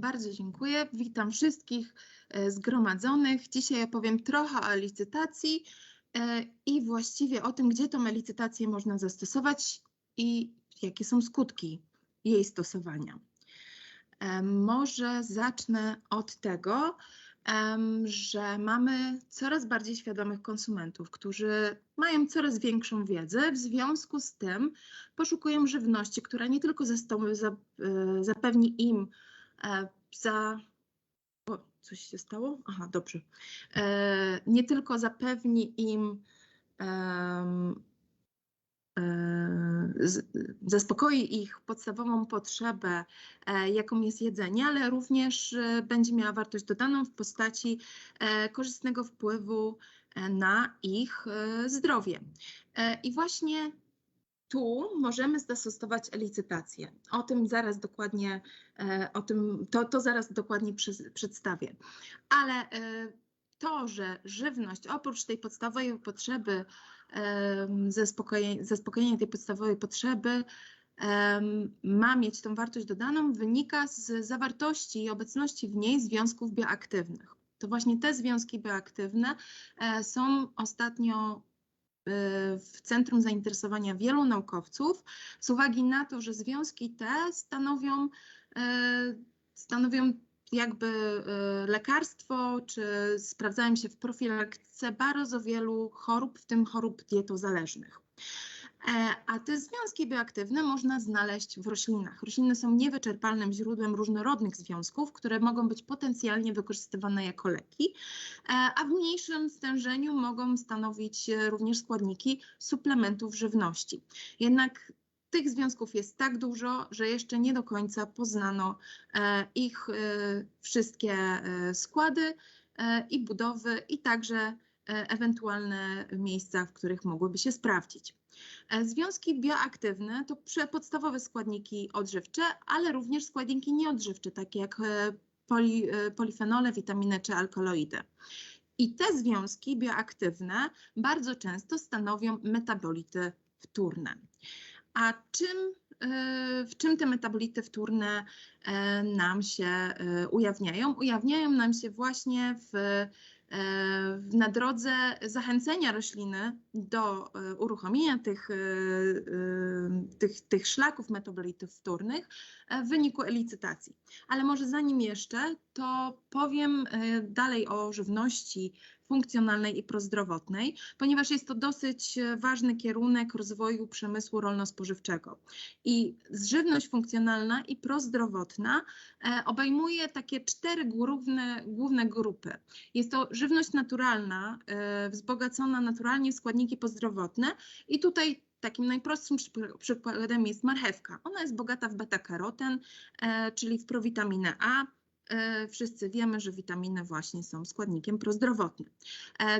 Bardzo dziękuję. Witam wszystkich e, zgromadzonych. Dzisiaj opowiem trochę o licytacji e, i właściwie o tym, gdzie tą licytację można zastosować i jakie są skutki jej stosowania. E, może zacznę od tego, że mamy coraz bardziej świadomych konsumentów, którzy mają coraz większą wiedzę, w związku z tym poszukują żywności, która nie tylko zapewni im za. O, coś się stało? Aha, dobrze. E, nie tylko zapewni im e, zaspokoi ich podstawową potrzebę, jaką jest jedzenie, ale również będzie miała wartość dodaną w postaci korzystnego wpływu na ich zdrowie. I właśnie tu możemy zastosować licytację. O tym zaraz dokładnie, e, o tym, to, to zaraz dokładnie przedstawię. Ale e, to, że żywność oprócz tej podstawowej potrzeby, zaspokojenia, zaspokojenia tej podstawowej potrzeby, ma mieć tą wartość dodaną, wynika z zawartości i obecności w niej związków bioaktywnych. To właśnie te związki bioaktywne e, są ostatnio w centrum zainteresowania wielu naukowców z uwagi na to, że związki te stanowią, e, stanowią jakby e, lekarstwo, czy sprawdzają się w profilaktyce bardzo wielu chorób, w tym chorób dietozależnych. E, a te związki bioaktywne można znaleźć w roślinach. Rośliny są niewyczerpalnym źródłem różnorodnych związków, które mogą być potencjalnie wykorzystywane jako leki, e, a w mniejszym stężeniu mogą stanowić również składniki suplementów żywności. Jednak tych związków jest tak dużo, że jeszcze nie do końca poznano e, ich wszystkie składy i budowy, i także ewentualne miejsca, w których mogłyby się sprawdzić. E, związki bioaktywne to podstawowe składniki odżywcze, ale również składniki nieodżywcze, takie jak e, poli, e, polifenole, witaminy czy alkaloidy. I te związki bioaktywne bardzo często stanowią metabolity wtórne. A czym, w czym te metabolity wtórne nam się ujawniają? Ujawniają nam się właśnie w na drodze zachęcenia rośliny do e, uruchomienia tych, e, e, tych, tych szlaków metabolitów wtórnych w wyniku elicytacji. Ale może zanim jeszcze, to powiem dalej o żywności funkcjonalnej i prozdrowotnej, ponieważ jest to dosyć ważny kierunek rozwoju przemysłu rolno-spożywczego. I żywność funkcjonalna i prozdrowotna obejmuje takie cztery główne, główne grupy. Jest to żywność naturalna, e, wzbogacona naturalnie w składniki pozdrowotne i tutaj Takim najprostszym przykładem jest marchewka. Ona jest bogata w beta-karoten, e, czyli w prowitaminę A. E, wszyscy wiemy, że witaminy właśnie są składnikiem prozdrowotnym.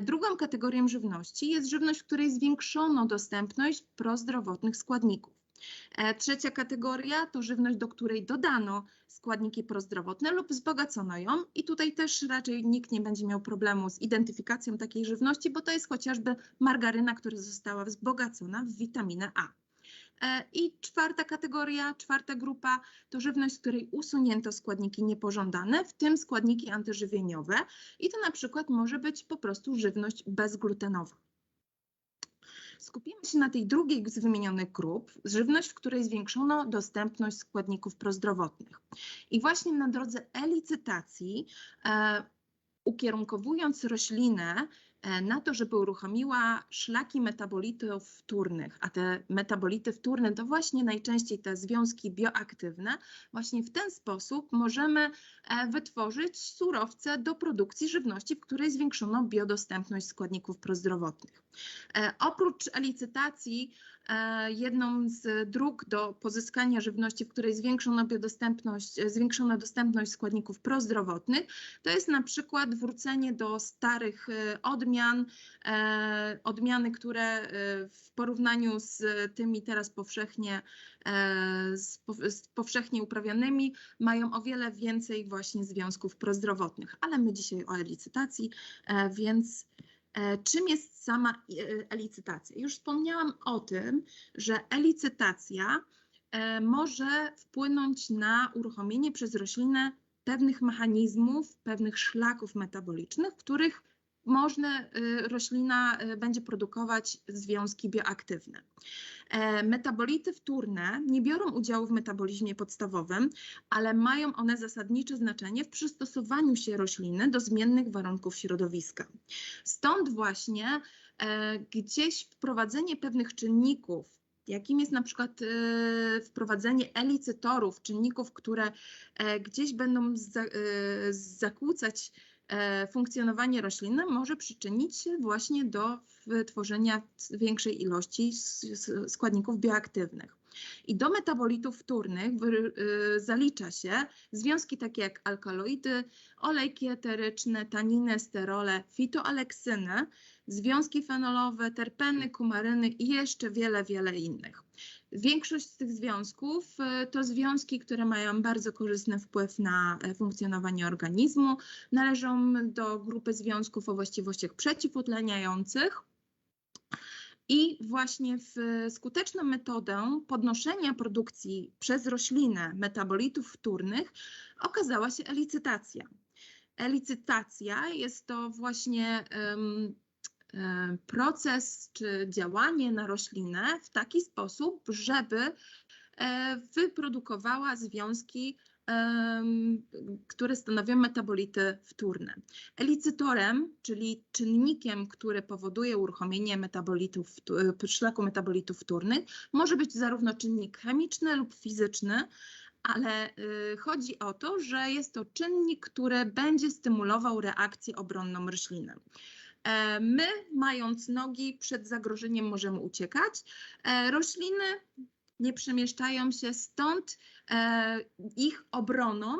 Drugą kategorią żywności jest żywność, w której zwiększono dostępność prozdrowotnych składników. E, trzecia kategoria to żywność, do której dodano składniki prozdrowotne lub wzbogacono ją i tutaj też raczej nikt nie będzie miał problemu z identyfikacją takiej żywności, bo to jest chociażby margaryna, która została wzbogacona w witaminę A. E, I czwarta kategoria, czwarta grupa to żywność, z której usunięto składniki niepożądane, w tym składniki antyżywieniowe i to na przykład może być po prostu żywność bezglutenowa. Skupimy się na tej drugiej z wymienionych grup, żywność, w której zwiększono dostępność składników prozdrowotnych. I właśnie na drodze elicytacji, e, ukierunkowując roślinę na to, żeby uruchomiła szlaki metabolitów wtórnych, a te metabolity wtórne to właśnie najczęściej te związki bioaktywne, właśnie w ten sposób możemy e, wytworzyć surowce do produkcji żywności, w której zwiększono biodostępność składników prozdrowotnych. E, oprócz licytacji, jedną z dróg do pozyskania żywności, w której zwiększono biodostępność, zwiększono dostępność składników prozdrowotnych, to jest na przykład wrócenie do starych odmian, odmian, e, odmiany, które e, w porównaniu z tymi teraz powszechnie, e, z, powszechnie uprawianymi mają o wiele więcej właśnie związków prozdrowotnych. Ale my dzisiaj o licytacji, więc czym jest sama elicytacja? Już wspomniałam o tym, że elicytacja może wpłynąć na uruchomienie przez roślinę pewnych mechanizmów, pewnych szlaków metabolicznych, których można, y, roślina y, będzie produkować związki bioaktywne. E, Metabolity wtórne nie biorą udziału w metabolizmie podstawowym, ale mają one zasadnicze znaczenie w przystosowaniu się rośliny do zmiennych warunków środowiska. Stąd właśnie e, gdzieś wprowadzenie pewnych czynników, jakim jest na przykład e, wprowadzenie elicytorów, czynników, które e, gdzieś będą za, e, zakłócać funkcjonowanie rośliny, może przyczynić się właśnie do wytworzenia większej ilości składników bioaktywnych. I do metabolitów wtórnych y, zalicza się związki takie jak alkaloidy, olejki eteryczne, taniny, sterole, fitoaleksyny, związki fenolowe, terpeny, kumaryny i jeszcze wiele, wiele innych. Większość z tych związków y, to związki, które mają bardzo korzystny wpływ na e, funkcjonowanie organizmu. Należą do grupy związków o właściwościach przeciwutleniających. I właśnie w skuteczną metodę podnoszenia produkcji przez roślinę metabolitów wtórnych okazała się elicytacja. Elicytacja jest to właśnie e, proces czy działanie na roślinę w taki sposób, żeby e, wyprodukowała związki, które stanowią metabolity wtórne. Elicytorem, czyli czynnikiem, który powoduje uruchomienie metabolitów, y, szlaku metabolitów wtórnych, może być zarówno czynnik chemiczny lub fizyczny, ale y, chodzi o to, że jest to czynnik, który będzie stymulował reakcję obronną rośliny. E, My, mając nogi, przed zagrożeniem możemy uciekać. E, Rośliny nie przemieszczają się, stąd e, ich obroną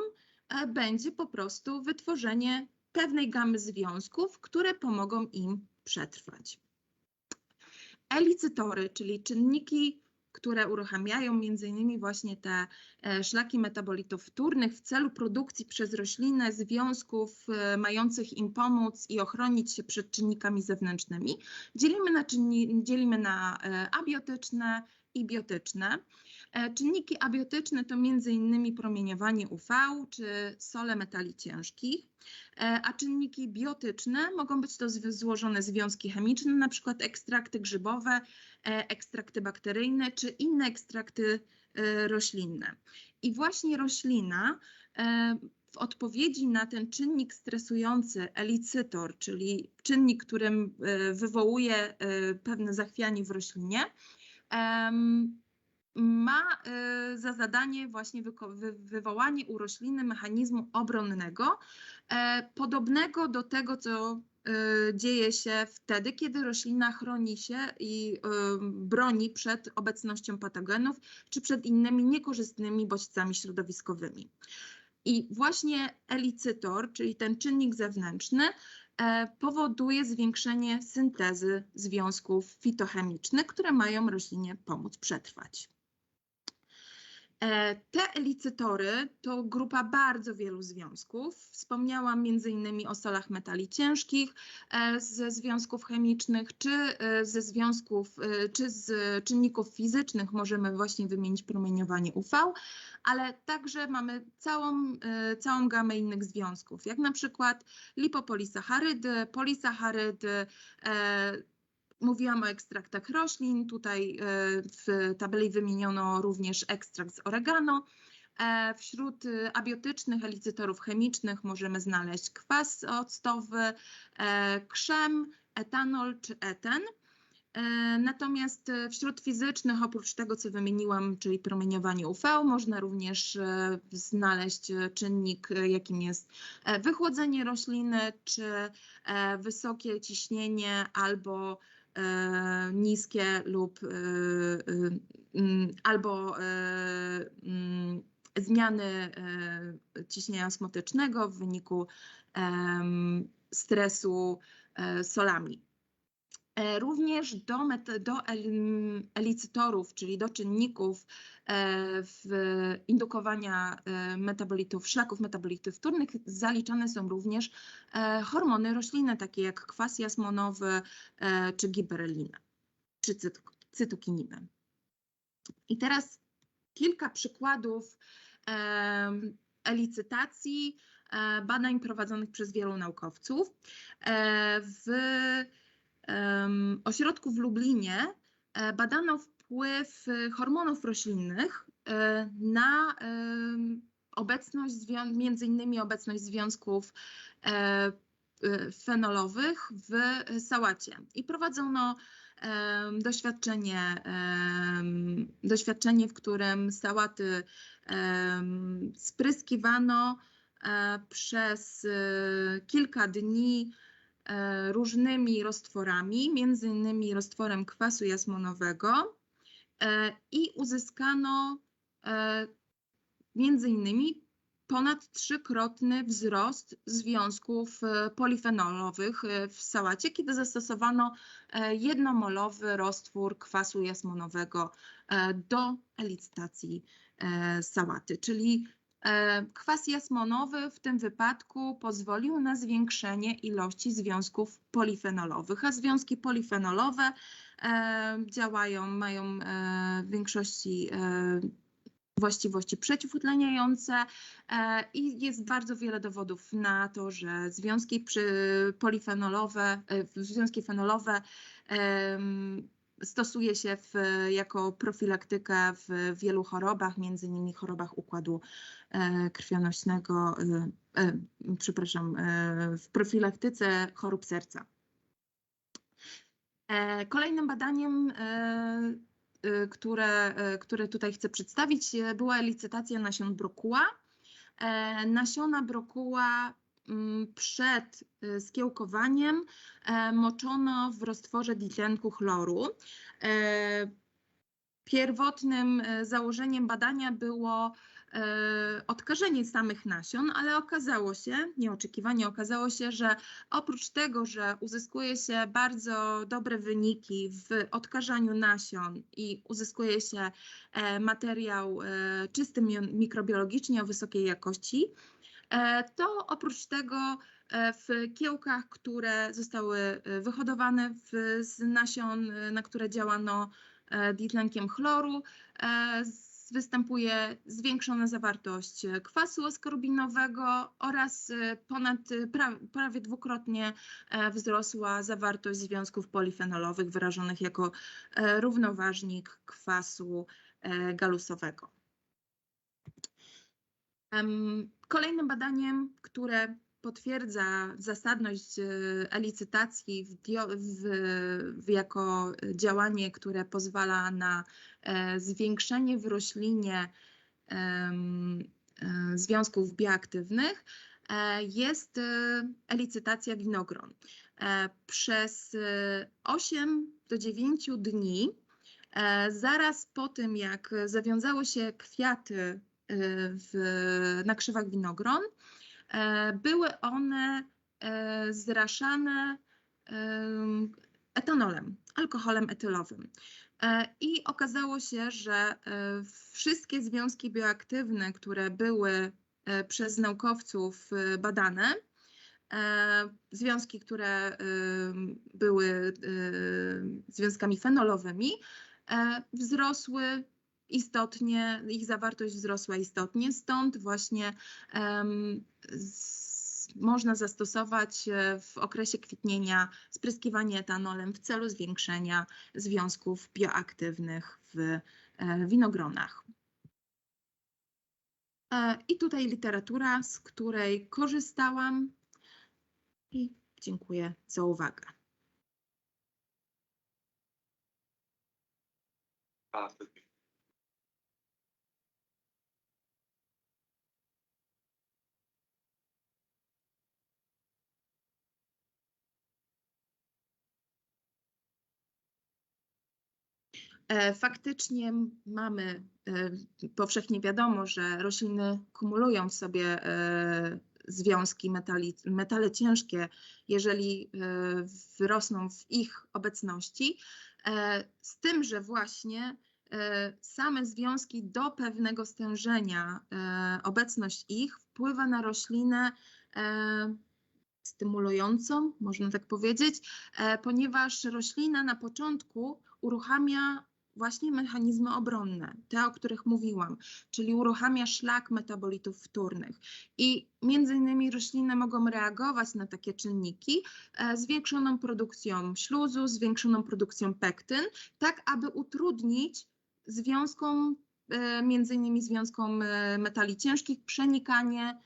będzie po prostu wytworzenie pewnej gamy związków, które pomogą im przetrwać. Elicytory, czyli czynniki, które uruchamiają m.in. właśnie te e, szlaki metabolitów wtórnych w celu produkcji przez roślinę związków e, mających im pomóc i ochronić się przed czynnikami zewnętrznymi, dzielimy na, dzielimy na e, abiotyczne i biotyczne. Czynniki abiotyczne to m.in. promieniowanie UV czy sole metali ciężkich, a czynniki biotyczne mogą być to złożone związki chemiczne, na przykład ekstrakty grzybowe, e, ekstrakty bakteryjne czy inne ekstrakty e, roślinne. I właśnie roślina e, w odpowiedzi na ten czynnik stresujący elicytor, czyli czynnik, którym e, wywołuje e, pewne zachwianie w roślinie, ma e, za zadanie właśnie wywołanie u rośliny mechanizmu obronnego, e, podobnego do tego, co e, dzieje się wtedy, kiedy roślina chroni się i e, broni przed obecnością patogenów czy przed innymi niekorzystnymi bodźcami środowiskowymi. I właśnie elicytor, czyli ten czynnik zewnętrzny, e, powoduje zwiększenie syntezy związków fitochemicznych, które mają roślinie pomóc przetrwać. E, Te elicytory to grupa bardzo wielu związków. Wspomniałam m.in. o solach metali ciężkich, e, ze związków chemicznych, czy e, ze związków, czy z czynników fizycznych możemy właśnie wymienić promieniowanie UV, ale także mamy całą, całą gamę innych związków, jak na przykład lipopolisacharydy, polisacharydy, Mówiłam o ekstraktach roślin. Tutaj e, w tabeli wymieniono również ekstrakt z oregano. E, Wśród e, abiotycznych elicytorów chemicznych możemy znaleźć kwas octowy, krzem, etanol czy eten. Natomiast wśród fizycznych, oprócz tego, co wymieniłam, czyli promieniowanie UV, można również znaleźć czynnik, jakim jest wychłodzenie rośliny, czy wysokie ciśnienie albo niskie lub e, e, mm, albo e, mm, zmiany e, ciśnienia osmotycznego w wyniku stresu e, solami. E, Również do, do el- elicytorów, czyli do czynników e, w indukowania e, metabolitów, szlaków metabolitów wtórnych zaliczane są również hormony roślinne, takie jak kwas jasmonowy czy giberelina, czy cyt- cytokininy. I teraz kilka przykładów e-licytacji, badań prowadzonych przez wielu naukowców. W ośrodku w Lublinie e, badano wpływ e, hormonów roślinnych e, na obecność, między innymi obecność związków fenolowych w sałacie. I prowadzono doświadczenie, doświadczenie, w którym sałaty spryskiwano przez kilka dni różnymi roztworami, między innymi roztworem kwasu jasmonowego e, i uzyskano e, między innymi ponad trzykrotny wzrost związków e, polifenolowych e, w sałacie, kiedy zastosowano e, jednomolowy roztwór kwasu jasmonowego e, do elicytacji e, sałaty, czyli e, kwas jasmonowy w tym wypadku pozwolił na zwiększenie ilości związków polifenolowych, a związki polifenolowe e, działają, mają e, w większości e, właściwości przeciwutleniające e, i jest bardzo wiele dowodów na to, że związki polifenolowe, e, związki fenolowe stosuje się w, jako profilaktykę w wielu chorobach, między innymi chorobach układu e, krwionośnego, e, e, przepraszam, e, w profilaktyce chorób serca. E, Kolejnym badaniem, e, które, które tutaj chcę przedstawić, była licytacja nasion brokuła. Nasiona brokuła przed e, skiełkowaniem e, moczono w roztworze ditlenku chloru. E, Pierwotnym e, założeniem badania było odkażenie samych nasion, ale okazało się, nieoczekiwanie okazało się, że oprócz tego, że uzyskuje się bardzo dobre wyniki w odkażaniu nasion i uzyskuje się materiał czysty mi- mikrobiologicznie o wysokiej jakości, to oprócz tego e, w kiełkach, które zostały e, wyhodowane w, z nasion, e, na które działano e, ditlenkiem chloru, e, występuje zwiększona zawartość e, kwasu askorbinowego oraz e, ponad e, pra, prawie dwukrotnie e, wzrosła zawartość związków polifenolowych wyrażonych jako e, równoważnik kwasu e, galusowego. Kolejnym badaniem, które potwierdza zasadność e, elicytacji w, w, w jako działanie, które pozwala na e, zwiększenie w roślinie e, związków bioaktywnych, jest elicytacja winogron. Przez e, 8 do 9 dni, zaraz po tym jak zawiązały się kwiaty w, na krzewach winogron, e, były one e, zraszane em, etanolem, alkoholem etylowym. E, I okazało się, że wszystkie związki bioaktywne, które były przez naukowców badane, związki, które były związkami fenolowymi, wzrosły istotnie, ich zawartość wzrosła istotnie, stąd właśnie em, z, można zastosować e, w okresie kwitnienia spryskiwanie etanolem w celu zwiększenia związków bioaktywnych w e, winogronach. E, I tutaj literatura, z której korzystałam i dziękuję za uwagę. Faktycznie mamy, e, powszechnie wiadomo, że rośliny kumulują w sobie e, związki metali, metale ciężkie, jeżeli e, wyrosną w ich obecności, e, z tym, że właśnie e, same związki do pewnego stężenia, e, obecność ich wpływa na roślinę e, stymulującą, można tak powiedzieć, e, ponieważ roślina na początku uruchamia właśnie mechanizmy obronne, te, o których mówiłam, czyli uruchamia szlak metabolitów wtórnych. I między innymi rośliny mogą reagować na takie czynniki e, zwiększoną produkcją śluzu, zwiększoną produkcją pektyn, tak aby utrudnić związkom, e, między innymi związkom e, metali ciężkich, przenikanie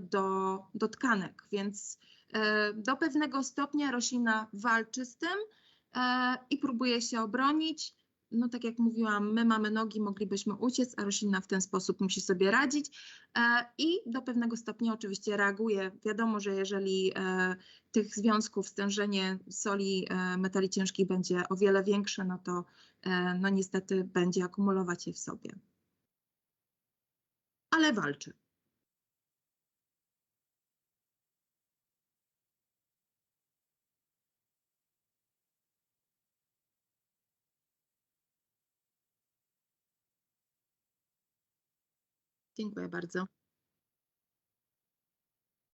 do, do tkanek. Więc do pewnego stopnia roślina walczy z tym i próbuje się obronić. No tak jak mówiłam, my mamy nogi, moglibyśmy uciec, a roślina w ten sposób musi sobie radzić e, i do pewnego stopnia oczywiście reaguje. Wiadomo, że jeżeli e, tych związków, stężenie soli e, metali ciężkich będzie o wiele większe, no to no niestety będzie akumulować je w sobie. Ale walczy. Dziękuję bardzo.